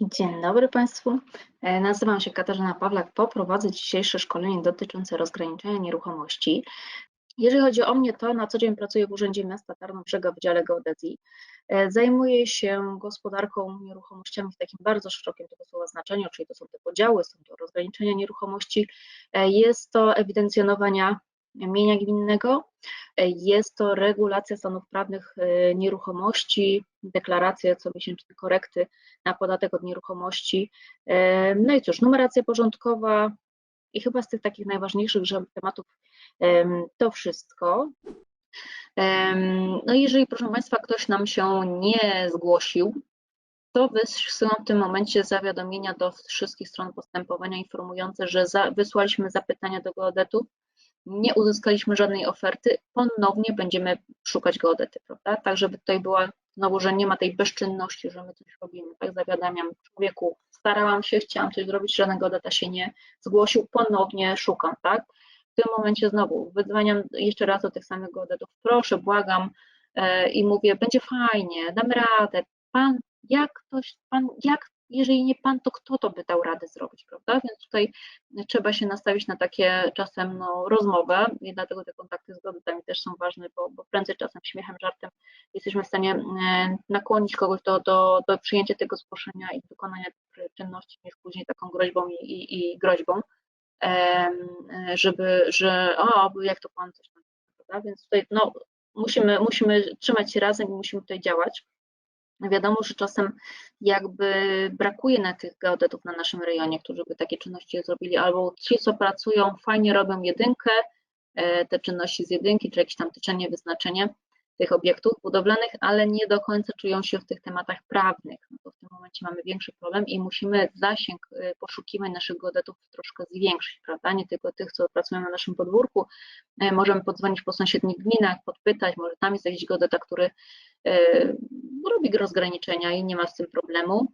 Dzień dobry Państwu. E, Nazywam się Katarzyna Pawlak. Poprowadzę dzisiejsze szkolenie dotyczące rozgraniczenia nieruchomości. Jeżeli chodzi o mnie, to na co dzień pracuję w Urzędzie Miasta Tarnobrzega w dziale geodezji. E, Zajmuję się gospodarką nieruchomościami w takim bardzo szerokim tego słowa znaczeniu, czyli to są te podziały, są to rozgraniczenia nieruchomości, e, jest to ewidencjonowania mienia gminnego, e, jest to regulacja stanów prawnych e, nieruchomości, deklaracje comiesięczne korekty na podatek od nieruchomości. E, No i cóż, numeracja porządkowa i chyba z tych takich najważniejszych tematów em, to wszystko. No i jeżeli, proszę Państwa, ktoś nam się nie zgłosił, to wysyłam w tym momencie zawiadomienia do wszystkich stron postępowania informujące, że za, wysłaliśmy zapytania do geodetów, nie uzyskaliśmy żadnej oferty, ponownie będziemy szukać geodety, prawda? Tak, żeby tutaj była znowu, że nie ma tej bezczynności, że my coś robimy, tak zawiadamiam człowieku, starałam się, chciałam coś zrobić, żaden geodeta się nie zgłosił, ponownie szukam, tak? W tym momencie znowu wydzwaniam jeszcze raz do tych samych geodetów, proszę, błagam e, i mówię, będzie fajnie, damy radę, pan, jak ktoś, pan, jak, jeżeli nie pan, to kto to by dał radę zrobić, prawda? Więc tutaj trzeba się nastawić na takie czasem no, rozmowę i dlatego te kontakty z geodetami też są ważne, bo, bo prędzej czasem śmiechem, żartem jesteśmy w stanie e, nakłonić kogoś do, do, do przyjęcia tego zgłoszenia i dokonania tej czynności niż później taką groźbą i, i, i groźbą, żeby, że o, jak to pan coś tam, prawda? Więc tutaj no, musimy, musimy trzymać się razem i musimy tutaj działać. Wiadomo, że czasem jakby brakuje na tych geodetów na naszym rejonie, którzy by takie czynności zrobili, albo ci, co pracują, fajnie robią jedynkę, e, te czynności z jedynki, czy jakieś tam tyczenie, wyznaczenie tych obiektów budowlanych, ale nie do końca czują się w tych tematach prawnych. No to w tym momencie mamy większy problem i musimy zasięg e, poszukiwań naszych geodetów troszkę zwiększyć, prawda? Nie tylko tych, co pracują na naszym podwórku. E, Możemy podzwonić po sąsiednich gminach, podpytać, może tam jest jakiś geodeta, który robi rozgraniczenia i nie ma z tym problemu.